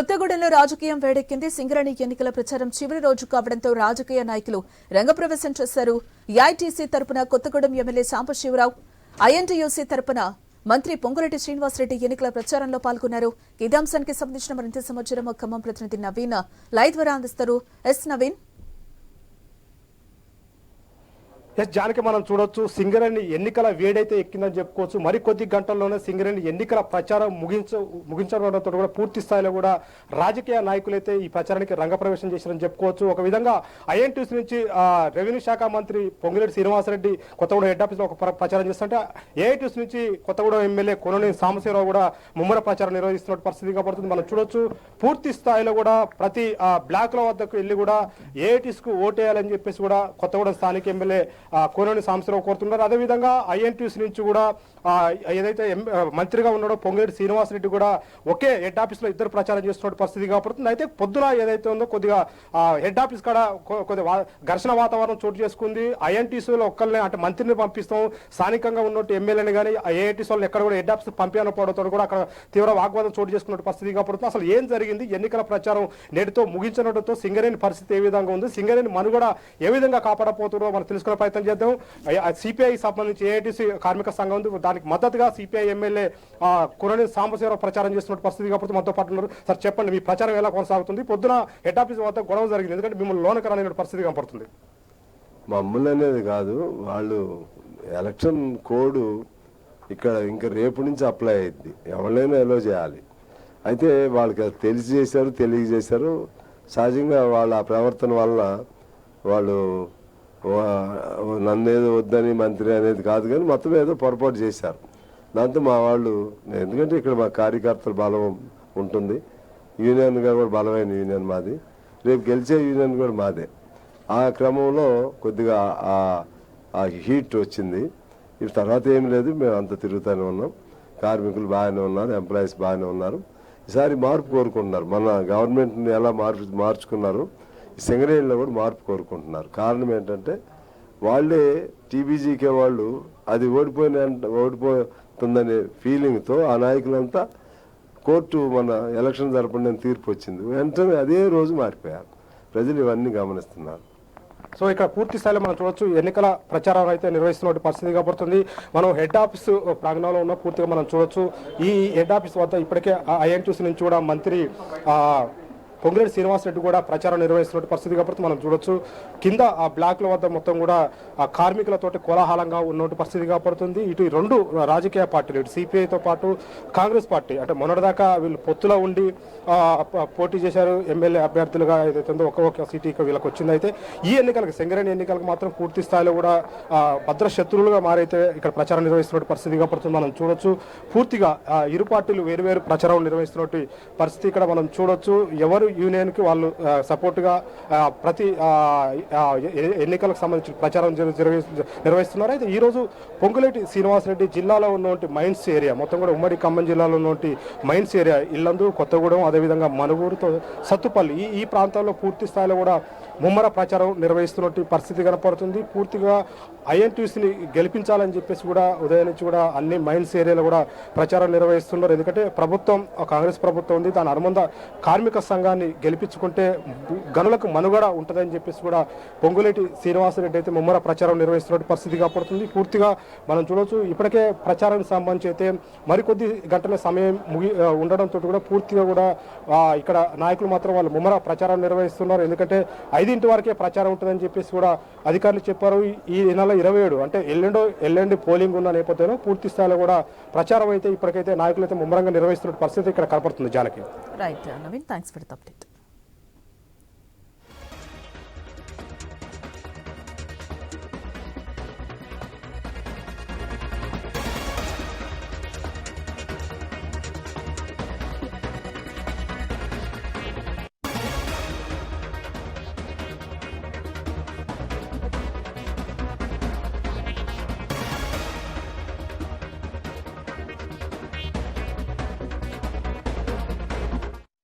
కొత్తగూడెంలో రాజకీయం వేడెక్కింది. సింగరేణి ఎన్నికల ప్రచారం చివరి రోజు కావడంతో రాజకీయ నాయకులు రంగప్రవేశం చేశారు. ఏఐటీసీ తరపున కొత్తగూడెం ఎమ్మెల్యే సాంబశివరావు ఐఎన్టీయూసీ తరపున మంత్రి పొంగురెడ్డి శ్రీనివాసరెడ్డి ఎన్నికల ప్రచారంలో పాల్గొన్నారు. ఇదే అంశానికి సంబంధించిన మరింత సమాచారం ఖమ్మం ప్రతినిధి నవీన్ లైవ్ ద్వారా అందిస్తారు. ఎస్ నవీన్. ఎస్ జానకి మనం చూడొచ్చు సింగరేణి ఎన్నికల వేడైతే ఎక్కిందని చెప్పుకోవచ్చు. మరికొద్ది గంటల్లోనే సింగరేణి ఎన్నికల ప్రచారం ముగించ ముగించడంతో కూడా పూర్తి స్థాయిలో కూడా రాజకీయ నాయకులైతే ఈ ప్రచారానికి రంగప్రవేశం చేశారని చెప్పుకోవచ్చు. ఒక విధంగా ఐఎన్టీసీ నుంచి రెవెన్యూ శాఖ మంత్రి పొంగిరెడ్డి శ్రీనివాసరెడ్డి కొత్తగూడెం హెడ్ ఆఫీస్లో ఒక ప్రచారం చేస్తుంటే ఏఐటీసీ నుంచి కొత్తగూడెం ఎమ్మెల్యే కొనని సాంబశివరావు కూడా ముమ్మర ప్రచారం నిర్వహిస్తున్న పరిస్థితి కాబడుతుంది మనం చూడొచ్చు పూర్తి స్థాయిలో కూడా ప్రతి ఆ, బ్లాక్ల వద్దకు వెళ్ళి కూడా ఏఐటీసీకి ఓటేయాలని చెప్పేసి కూడా కొత్తగూడెం స్థానిక ఎమ్మెల్యే కోనేని సాంబశివరావు కోరుతున్నారు. అదేవిధంగా ఐఎన్టీసీ నుంచి కూడా ఏదైతే ఎం- మంత్రిగా ఉన్నాడో పొంగిరెడ్డి శ్రీనివాసరెడ్డి కూడా ఒకే హెడ్ ఆఫీస్లో ఇద్దరు ప్రచారం చేస్తున్న పరిస్థితి కాబడుతుంది. అయితే పొద్దున ఏదైతే ఉందో కొద్దిగా హెడ్ ఆఫీస్ కాడ కొ- కొద్దిగా ఘర్షణ వాతావరణం చోటు చేసుకుంది. ఐఎన్టీసీలో ఒక్కరిని అంటే మంత్రిని పంపిస్తాం. స్థానికంగా ఉన్నట్టు ఎమ్మెల్యేని కానీ ఏఐటీసీ వాళ్ళు ఎక్కడ కూడా హెడ్ ఆఫీస్ పంపించకపోవడంతో కూడా అక్కడ తీవ్ర వాగ్వాదం చోటు చేసుకున్న పరిస్థితి కాబట్టి అసలు ఏం జరిగింది? ఎన్నికల ప్రచారం నేటితో ముగించడంతో సింగరేణి పరిస్థితి ఏ విధంగా ఉంది? సింగరేణి మనుగడ ఏ విధంగా కాపాడపోతుందో మనం తెలుసుకునే ప్రయత్నం చేద్దాం. సిపిఐ సంబంధించి ఏఐటీసీ కార్మిక సంఘం ఉంది. దానికి మద్దతుగా సిపిఐ ఎమ్మెల్యే కురణి సాంబశివరావు ప్రచారం చేస్తున్న పరిస్థితి కాబట్టి మనతో పాటు ఉన్నారు. సార్ చెప్పండి మీ ప్రచారం ఎలా కొనసాగుతుంది? పొద్దున హెడ్ ఆఫీస్ వద్ద గొడవ జరిగింది. ఎందుకంటే మిమ్మల్ని లోనకరాని పరిస్థితి కనపడుతుంది. మమ్మల్ని అనేది కాదు వాళ్ళు ఎలక్షన్ కోడ్ ఇక్కడ ఇంకా రేపు నుంచి అప్లై అయింది. ఎవరైనా ఎలో చేయాలి. అయితే వాళ్ళకి అది తెలిసి చేశారు తెలియజేశారు. సహజంగా వాళ్ళ ప్రవర్తన వల్ల వాళ్ళు నన్నేదో వద్దని మంత్రి అనేది కాదు కానీ మొత్తం ఏదో పొరపాటు చేశారు. దాంతో మా వాళ్ళు ఎందుకంటే ఇక్కడ మా కార్యకర్తల బలం ఉంటుంది. యూనియన్గా కూడా బలమైన యూనియన్ మాది. రేపు గెలిచే యూనియన్ కూడా మాదే. ఆ క్రమంలో కొద్దిగా ఆ- ఆ హీట్ వచ్చింది. ఇప్పుడు తర్వాత ఏం లేదు మేము అంత తిరుగుతూనే ఉన్నాం. కార్మికులు బాగానే ఉన్నారు ఎంప్లాయీస్ బాగానే ఉన్నారు. ఈసారి మార్పు కోరుకుంటున్నారు. మన గవర్నమెంట్ని ఎలా మార్పు మార్చుకున్నారు? సింగరేణిలో కూడా మార్పు కోరుకుంటున్నారు. కారణం ఏంటంటే వాళ్ళే టీబీజీకే వాళ్ళు అది ఓడిపోయిన ఓడిపోతుందనే ఫీలింగ్తో ఆ నాయకులంతా కోర్టు మన ఎలక్షన్ జరపండి తీర్పు వచ్చింది. వెంటనే అదే రోజు మారిపోయారు. ప్రజలు ఇవన్నీ గమనిస్తున్నారు. సో ఇక్కడ పూర్తి స్థాయిలో మనం చూడొచ్చు ఎన్నికల ప్రచారం అయితే నిర్వహిస్తున్న పరిస్థితి కాబడుతుంది. మనం హెడ్ ఆఫీస్ ప్రాంగణంలో ఉన్న పూర్తిగా మనం చూడొచ్చు. ఈ హెడ్ ఆఫీస్ వద్ద ఇప్పటికే ఐఎన్టీసీ నుంచి కూడా మంత్రి ఆ, శ్రీనివాస్ రెడ్డి కూడా ప్రచారం నిర్వహిస్తున్న పరిస్థితి కాబట్టి మనం చూడొచ్చు. కింద ఆ బ్లాక్ల వద్ద మొత్తం కూడా ఆ కార్మికులతోటి కోలాహలంగా ఉన్నటువంటి పరిస్థితి కాబడుతుంది. ఇటు రెండు రాజకీయ పార్టీలు ఇటు సిపిఐతో పాటు కాంగ్రెస్ పార్టీ అంటే మొన్నటిదాకా వీళ్ళు పొత్తులో ఉండి పోటీ చేశారు. ఎమ్మెల్యే అభ్యర్థులుగా ఏదైతే ఉందో ఒక ఒక సీటు వీళ్ళకి వచ్చింది అయితే ఈ ఎన్నికలకు సింగరేణి ఎన్నికలకు మాత్రం పూర్తి స్థాయిలో కూడా భద్ర శత్రువులుగా మారైతే ఇక్కడ ప్రచారం నిర్వహిస్తున్న పరిస్థితి కాబడుతుంది. మనం చూడొచ్చు. పూర్తిగా ఇరు పార్టీలు వేరు వేరు ప్రచారం నిర్వహిస్తున్నటువంటి పరిస్థితి ఇక్కడ మనం చూడొచ్చు. ఎవరు యూనియన్కి వాళ్ళు సపోర్ట్గా సపోర్టుగా ప్రతి ఎన్నికలకు సంబంధించిన ప్రచారం నిర్వహిస్తున్నారు. అయితే ఈరోజు పొంగులేటి శ్రీనివాసరెడ్డి జిల్లాలో ఉన్నటువంటి మైన్స్ ఏరియా మొత్తం కూడా ఉమ్మడి ఖమ్మం జిల్లాలో ఉన్నటువంటి మైన్స్ ఏరియా ఇల్లందు కొత్తగూడెం అదేవిధంగా మనుగూరుతో సత్తుపల్లి ఈ ఈ ప్రాంతాల్లో పూర్తి స్థాయిలో కూడా ముమ్మర ప్రచారం నిర్వహిస్తున్నట్టు పరిస్థితి కనపడుతుంది. పూర్తిగా ఐఎన్టీసీని గెలిపించాలని చెప్పేసి కూడా ఉదయం నుంచి కూడా అన్ని మైన్స్ ఏరియాలో కూడా ప్రచారం నిర్వహిస్తున్నారు. ఎందుకంటే ప్రభుత్వం కాంగ్రెస్ ప్రభుత్వం ఉంది. దాని అనుబంధ కార్మిక సంఘాన్ని గెలిపించుకుంటే గనులకు మనుగడ ఉంటుందని చెప్పేసి కూడా పొంగులేటి శ్రీనివాసరెడ్డి అయితే ముమ్మర ప్రచారం నిర్వహిస్తున్న పరిస్థితి కనపడుతుంది. పూర్తిగా మనం చూడవచ్చు ఇప్పటికే ప్రచారానికి సంబంధించి అయితే మరికొద్ది గంటల సమయం ముగి ఉండడంతో కూడా పూర్తిగా కూడా ఇక్కడ నాయకులు మాత్రం వాళ్ళు ముమ్మర ప్రచారం నిర్వహిస్తున్నారు. ఎందుకంటే ఐదు ఐదింటి వరకే ప్రచారం ఉంటుందని చెప్పేసి కూడా అధికారులు చెప్పారు. ఈ- నెల ఇరవై ఏడు అంటే ఎల్లుండో ఎల్లుండి పోలింగ్ ఉన్న నేపథ్యంలో పూర్తి స్థాయిలో కూడా ప్రచారం అయితే ఇప్పటికైతే నాయకులు అయితే ముమ్మరంగా నిర్వహిస్తున్న పరిస్థితి ఇక్కడ కనపడుతుంది Janaki. Right Naveen thanks for the update